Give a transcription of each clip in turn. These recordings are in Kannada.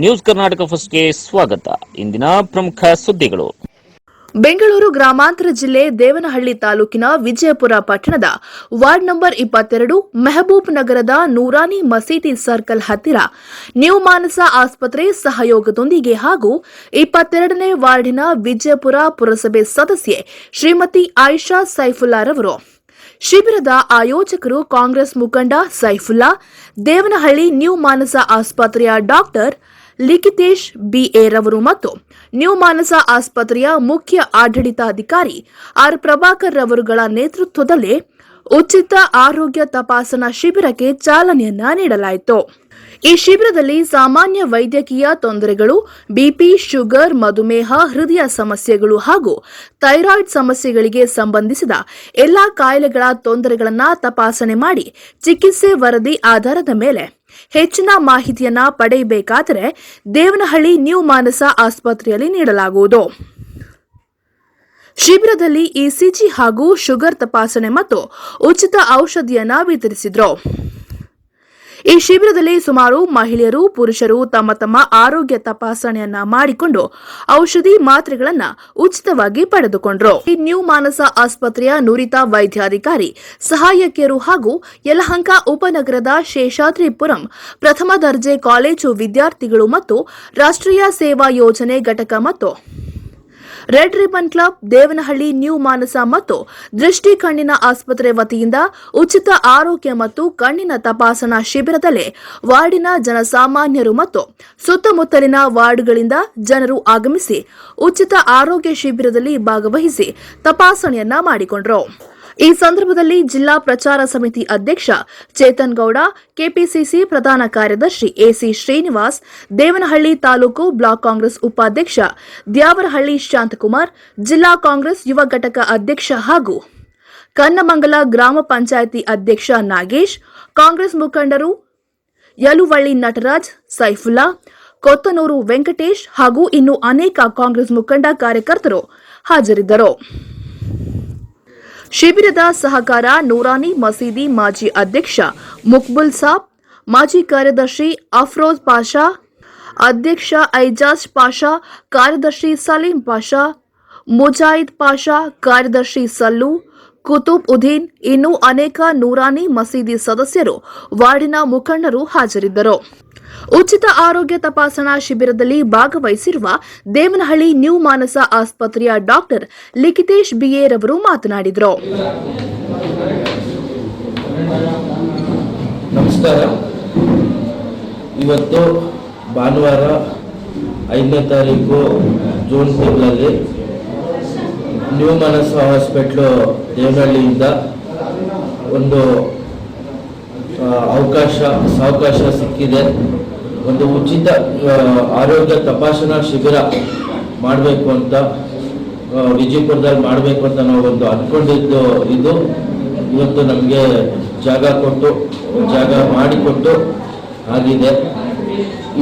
ನ್ಯೂಸ್ ಕರ್ನಾಟಕ ಫಸ್ಟ್ಗೆ ಸ್ವಾಗತ. ಇಂದಿನ ಪ್ರಮುಖ ಸುದ್ದಿಗಳು. ಬೆಂಗಳೂರು ಗ್ರಾಮಾಂತರ ಜಿಲ್ಲೆ ದೇವನಹಳ್ಳಿ ತಾಲೂಕಿನ ವಿಜಯಪುರ ಪಟ್ಟಣದ ವಾರ್ಡ್ ನಂಬರ್ ಇಪ್ಪತ್ತೆರಡು ಮೆಹಬೂಬ್ ನಗರದ ನೂರಾನಿ ಮಸೀದಿ ಸರ್ಕಲ್ ಹತ್ತಿರ ನ್ಯೂ ಮಾನಸ ಆಸ್ಪತ್ರೆ ಸಹಯೋಗದೊಂದಿಗೆ ಹಾಗೂ ಇಪ್ಪತ್ತೆರಡನೇ ವಾರ್ಡಿನ ವಿಜಯಪುರ ಪುರಸಭೆ ಸದಸ್ಯೆ ಶ್ರೀಮತಿ ಆಯಿಷಾ ಸೈಫುಲ್ಲಾರವರು ಶಿಬಿರದ ಆಯೋಜಕರು ಕಾಂಗ್ರೆಸ್ ಮುಖಂಡ ಸೈಫುಲ್ಲಾ, ದೇವನಹಳ್ಳಿ ನ್ಯೂ ಮಾನಸ ಆಸ್ಪತ್ರೆಯ ಡಾಕ್ಟರ್ ಲಿಖಿತೇಶ್ ಬಿಎ ರವರು ಮತ್ತು ನ್ಯೂ ಮಾನಸ ಆಸ್ಪತ್ರೆಯ ಮುಖ್ಯ ಆಡಳಿತಾಧಿಕಾರಿ ಆರ್ ಪ್ರಭಾಕರ್ ರವರುಗಳ ನೇತೃತ್ವದಲ್ಲಿ ಉಚಿತ ಆರೋಗ್ಯ ತಪಾಸಣಾ ಶಿಬಿರಕ್ಕೆ ಚಾಲನೆಯನ್ನ ನೀಡಲಾಯಿತು. ಈ ಶಿಬಿರದಲ್ಲಿ ಸಾಮಾನ್ಯ ವೈದ್ಯಕೀಯ ತೊಂದರೆಗಳು ಬಿಪಿ ಶುಗರ್, ಮಧುಮೇಹ, ಹೃದಯ ಸಮಸ್ಯೆಗಳು ಹಾಗೂ ಥೈರಾಯ್ಡ್ ಸಮಸ್ಯೆಗಳಿಗೆ ಸಂಬಂಧಿಸಿದ ಎಲ್ಲಾ ಕಾಯಿಲೆಗಳ ತೊಂದರೆಗಳನ್ನು ತಪಾಸಣೆ ಮಾಡಿ ಚಿಕಿತ್ಸೆ ವರದಿ ಆಧಾರದ ಮೇಲೆ ಹೆಚ್ಚಿನ ಮಾಹಿತಿಯನ್ನ ಪಡೆಯಬೇಕಾದರೆ ದೇವನಹಳ್ಳಿ ನ್ಯೂ ಮಾನಸ ಆಸ್ಪತ್ರೆಯಲ್ಲಿ ನೀಡಲಾಗುವುದು. ಶಿಬಿರದಲ್ಲಿ ಇಸಿಜಿ ಹಾಗೂ ಶುಗರ್ ತಪಾಸಣೆ ಮತ್ತು ಉಚಿತ ಔಷಧಿಯನ್ನ ವಿತರಿಸಿದ್ರು. ಈ ಶಿಬಿರದಲ್ಲಿ ಸುಮಾರು ಮಹಿಳೆಯರು, ಪುರುಷರು ತಮ್ಮ ತಮ್ಮ ಆರೋಗ್ಯ ತಪಾಸಣೆಯನ್ನ ಮಾಡಿಕೊಂಡು ಔಷಧಿ ಮಾತ್ರೆಗಳನ್ನ ಉಚಿತವಾಗಿ ಪಡೆದುಕೊಂಡರು. ಈ ನ್ಯೂ ಮಾನಸ ಆಸ್ಪತ್ರೆಯ ನುರಿತ ವೈದ್ಯಾಧಿಕಾರಿ, ಸಹಾಯಕಿಯರು ಹಾಗೂ ಯಲಹಂಕ ಉಪನಗರದ ಶೇಷಾದ್ರಿಪುರಂ ಪ್ರಥಮ ದರ್ಜೆ ಕಾಲೇಜು ವಿದ್ಯಾರ್ಥಿಗಳು ಮತ್ತು ರಾಷ್ಟ್ರೀಯ ಸೇವಾ ಯೋಜನೆ ಘಟಕ ಮತ್ತು red ribbon club, Devanahalli, new Manasa ಮತ್ತು ದೃಷ್ಟಿ ಕಣ್ಣಿನ ಆಸ್ಪತ್ರೆ ವತಿಯಿಂದ ಉಚಿತ ಆರೋಗ್ಯ ಮತ್ತು ಕಣ್ಣಿನ ತಪಾಸಣಾ ಶಿಬಿರದಲ್ಲಿ ವಾರ್ಡಿನ ಜನಸಾಮಾನ್ಯರು ಮತ್ತು ಸುತ್ತಮುತ್ತಲಿನ ವಾರ್ಡ್ಗಳಿಂದ ಜನರು ಆಗಮಿಸಿ ಉಚಿತ ಆರೋಗ್ಯ ಶಿಬಿರದಲ್ಲಿ ಭಾಗವಹಿಸಿ ತಪಾಸಣೆಯನ್ನ ಮಾಡಿಕೊಂಡರು. ಈ ಸಂದರ್ಭದಲ್ಲಿ ಜಿಲ್ಲಾ ಪ್ರಚಾರ ಸಮಿತಿ ಅಧ್ಯಕ್ಷ ಚೇತನ್ ಗೌಡ, ಕೆಪಿಸಿಸಿ ಪ್ರಧಾನ ಕಾರ್ಯದರ್ಶಿ A C Srinivas, Devanahalli taluk block Congress ಉಪಾಧ್ಯಕ್ಷ ದ್ಯಾವರಹಳ್ಳಿ ಶಾಂತಕುಮಾರ್, ಜಿಲ್ಲಾ ಕಾಂಗ್ರೆಸ್ ಯುವ ಘಟಕ ಅಧ್ಯಕ್ಷ ಹಾಗೂ ಕನ್ನಮಂಗಲ ಗ್ರಾಮ ಪಂಚಾಯಿತಿ ಅಧ್ಯಕ್ಷ ನಾಗೇಶ್, ಕಾಂಗ್ರೆಸ್ ಮುಖಂಡರು ಯಲುವಳ್ಳಿ ನಟರಾಜ್, ಸೈಫುಲ್ಲಾ, ಕೊತ್ತನೂರು ವೆಂಕಟೇಶ್ ಹಾಗೂ ಇನ್ನು ಅನೇಕ ಕಾಂಗ್ರೆಸ್ ಮುಖಂಡ ಕಾರ್ಯಕರ್ತರು ಹಾಜರಿದ್ದರು. ಶಿಬಿರದ ಸಹಕಾರ ನೂರಾನಿ ಮಸೀದಿ ಮಾಜಿ ಅಧ್ಯಕ್ಷ ಮುಕ್ಬುಲ್ ಸಾಬ್, ಮಾಜಿ ಕಾರ್ಯದರ್ಶಿ ಅಫ್ರೋಜ್ ಪಾಷಾ, ಅಧ್ಯಕ್ಷ ಐಜಾಜ್ ಪಾಷಾ, ಕಾರ್ಯದರ್ಶಿ ಸಲೀಂ ಪಾಷಾ, ಮುಜಾಹಿದ್ ಪಾಷಾ, ಕಾರ್ಯದರ್ಶಿ ಸಲ್ಲು ಕುತುಬ್ ಉದ್ದೀನ್, ಇನ್ನೂ ಅನೇಕ ನೂರಾನಿ ಮಸೀದಿ ಸದಸ್ಯರು, ವಾರ್ಡಿನ ಮುಖಂಡರು ಹಾಜರಿದ್ದರು. ಉಚಿತ ಆರೋಗ್ಯ ತಪಾಸಣಾ ಶಿಬಿರದಲ್ಲಿ ಭಾಗವಹಿಸಿರುವ ದೇವನಹಳ್ಳಿ ನ್ಯೂ ಮಾನಸ ಆಸ್ಪತ್ರೆಯ ಡಾಕ್ಟರ್ ಲಿಖಿತೇಶ್ ಬಿಎ ಅವರು ಮಾತನಾಡಿದರು. ಇವತ್ತು ಭಾನುವಾರ ಐದನೇ ತಾರೀಕು ಜೂನ್ ತಿಂಗಳಲ್ಲಿ ನ್ಯೂ ಮನಸ್ಸು ಹಾಸ್ಪಿಟ್ಲು ದೇವನಹಳ್ಳಿಯಿಂದ ಒಂದು ಅವಕಾಶ, ಸಾವಕಾಶ ಸಿಕ್ಕಿದೆ. ಒಂದು ಉಚಿತ ಆರೋಗ್ಯ ತಪಾಸಣಾ ಶಿಬಿರ ಮಾಡಬೇಕು ಅಂತ ವಿಜಯಪುರದಲ್ಲಿ ಮಾಡಬೇಕು ಅಂತ ನಾವು ಒಂದು ಅಂದ್ಕೊಂಡಿದ್ದು ಇದು. ಇವತ್ತು ನಮಗೆ ಜಾಗ ಕೊಟ್ಟು, ಜಾಗ ಮಾಡಿಕೊಟ್ಟು ಆಗಿದೆ.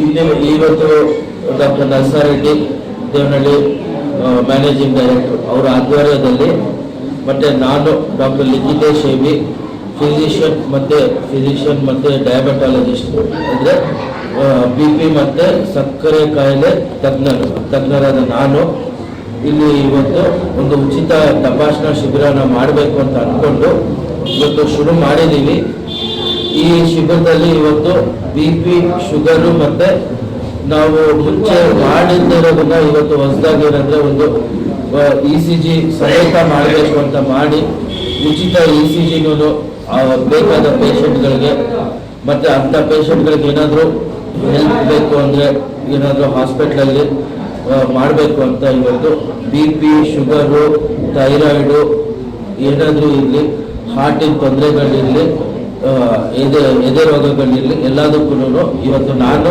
ಇಲ್ಲಿ ಇವತ್ತು doctor Narsareddy, Devanahalli managing director ಅವರ ಆಧ್ವರ್ಯದಲ್ಲಿ ಮತ್ತು ನಾನು doctor Likhitesh A B physician ಮತ್ತು ಫಿಸಿಷಿಯನ್ ಮತ್ತು ಡಯಾಬೆಟಾಲಜಿಸ್ಟ್ ಅಂದರೆ ಬಿ ಪಿ ಮತ್ತು ಸಕ್ಕರೆ ಕಾಯಿಲೆ ತಜ್ಞರು. ತಜ್ಞರಾದ ನಾನು ಇಲ್ಲಿ ಇವತ್ತು ಒಂದು ಉಚಿತ ತಪಾಸಣಾ ಶಿಬಿರನ ಮಾಡಬೇಕು ಅಂತ ಅಂದ್ಕೊಂಡು ಇವತ್ತು ಶುರು ಮಾಡಿದ್ದೀವಿ ಈ ಶಿಬಿರದಲ್ಲಿ ಇವತ್ತು ಬಿ ಪಿ ಶುಗರು ಮತ್ತು ನಾವು ಮುಂಚೆ ಮಾಡಿದ್ದರೋದನ್ನ ಇವತ್ತು ಹೊಸದಾಗಿ ಏನಂದ್ರೆ ಒಂದು ಇ ಸಿ ಜಿ ಸಮೇತ ಮಾಡಬೇಕು ಅಂತ ಮಾಡಿ, ಉಚಿತ ಇ ಸಿ ಜಿನೂ ಬೇಕಾದ ಪೇಷಂಟ್ಗಳಿಗೆ ಮತ್ತು ಅಂಥ ಪೇಷಂಟ್ಗಳಿಗೆ ಏನಾದರೂ ಹೆಲ್ಪ್ ಬೇಕು ಅಂದರೆ ಏನಾದರೂ ಹಾಸ್ಪಿಟ್ಲಲ್ಲಿ ಮಾಡಬೇಕು ಅಂತ ಇವತ್ತು ಬಿ ಪಿ ಶುಗರು ಥೈರಾಯ್ಡು ಏನಾದರೂ ಇರಲಿ ಹಾರ್ಟಿನ ತೊಂದರೆಗಳಿರಲಿ ಎದೆ ಎದೆ ರೋಗಗಳಿರಲಿ ಎಲ್ಲದಕ್ಕೂ ಇವತ್ತು ನಾನು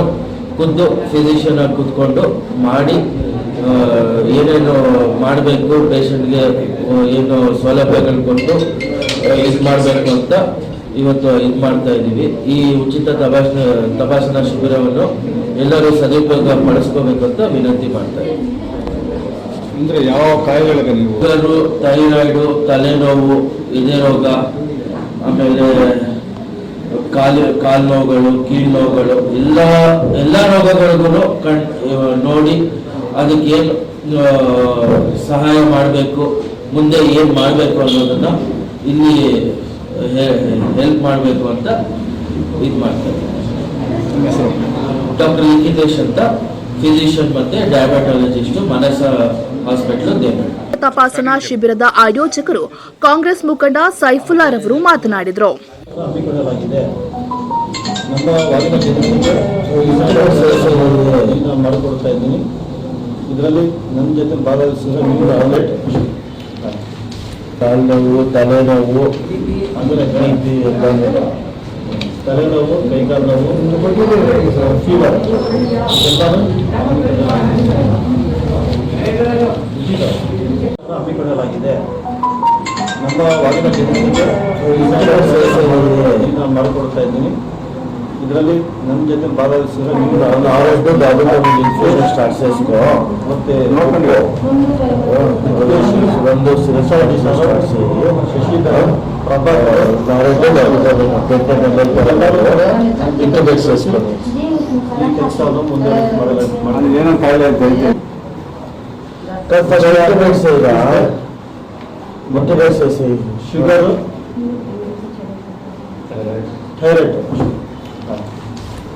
ಖುದ್ದು ಫಿಸಿಷಿಯನ್ ಆಗಿ ಕೂತ್ಕೊಂಡು ಮಾಡಿ ಏನೇನು ಮಾಡಬೇಕು ಪೇಷಂಟ್ಗೆ ಏನು ಸೌಲಭ್ಯಗಳು ಕೊಟ್ಟು ಇದು ಮಾಡಬೇಕು ಅಂತ ಇವತ್ತು ಇದು ಮಾಡ್ತಾ ಇದ್ದೀವಿ. ಈ ಉಚಿತ ತಪಾಸಣೆ ತಪಾಸಣಾ ಶಿಬಿರವನ್ನು ಎಲ್ಲರೂ ಸದುಪಯೋಗ ಪಡಿಸ್ಕೋಬೇಕು ಅಂತ ವಿನಂತಿ ಮಾಡ್ತಾ ಇದ್ದೀವಿ. ಅಂದರೆ ಯಾವ ಕಾಯಿಲೆಗಳಿಗೆ ನೀವು? ಥೈರಾಯ್ಡು ತಲೆನೋವು ಎದೆ ರೋಗ ಆಮೇಲೆ ಕಾಲು ಕಾಲು ನೋವುಗಳು, ಕೀಳು ನೋವುಗಳು, ಎಲ್ಲ ಎಲ್ಲ ರೋಗಗಳಿಗೂ ಕಣ್ ನೋಡಿ ಅದಕ್ಕೆ ಏನು ಸಹಾಯ ಮಾಡಬೇಕು, ಮುಂದೆ ಏನು ಮಾಡಬೇಕು ಅನ್ನೋದನ್ನ ಇಲ್ಲಿ ಹೆಲ್ಪ್ ಮಾಡಬೇಕು ಅಂತ ಇದು ಮಾಡ್ತಾರೆ. ಡಾಕ್ಟರ್ ಲಿಖಿತೇಶ್ ಅಂತ ಫಿಸಿಷಿಯನ್ ಮತ್ತೆ ಡಯಾಬೆಟಾಲಜಿಸ್ಟ್ ಮನಸ ಹಾಸ್ಪಿಟಲ್ ತಪಾಸಣಾ ಶಿಬಿರದ ಆಯೋಜಕರು ಕಾಂಗ್ರೆಸ್ ಮುಖಂಡ ಸೈಫುಲ್ಲಾ ರವರು ಮಾತನಾಡಿದರು. ಹಮ್ಮಿಕೊಳ್ಳಲಾಗಿದೆ. ನಮ್ಮ ವಾಲಿನ ಜನರಿಗೆ ನಾನು ಮಾಡಿಕೊಡ್ತಾ ಇದ್ದೀನಿ. ಇದರಲ್ಲಿ ನನ್ನ ಜೊತೆ ಭಾಗವಹಿಸಿದ್ರೆ ನಿಮ್ಮದು ಆಲ್ರೆಡ್ ನೋವು ತಲೆನೋವು ಅಂದರೆ ತಲೆನೋವು ಕೈಕಾಲು ನೋವು. ಫೀವರ್. ಹಮ್ಮಿಕೊಳ್ಳಲಾಗಿದೆ. ನಮ್ಮ ವಾಲ್ಮೀಕಿ ನಾನು ಮಾಡಿಕೊಡ್ತಾ ಇದ್ದೀನಿ. ಇದರಲ್ಲಿ ನಮ್ಮ ಜೊತೆ ಭಾಗವಹಿಸಿದ್ರೆ ನೀವು ಆದಷ್ಟು ಸ್ಟಾರ್ಟ್ ಸೇರಿಸ್ಕೋ ಮತ್ತೆ ನೋಡ್ಕೊಂಡು ಒಂದು ರೆಸಾರ್ಟ್ ಸ್ಟಾರ್ಟ್ ಸೇರಿ ಶಶಿಧರ್ ಈ ಕೆಲಸವನ್ನು ಮುಂದೆ ಮಾಡಲಾಗಿದೆ ಏನೋ ಕಾಯಿಲೆ ಅಂತ ಹೇಳ್ತೀನಿ. మొత్తం వేసేసి షుగర్ థైరాయిడ్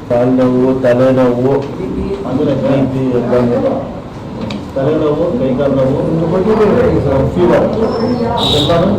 కాళ్ళనవ్వు తలనవ్వు బీపీ ఇబ్బంది తలనవ్వు కైకాల నవ్వు ఫీవర్ చెప్పాను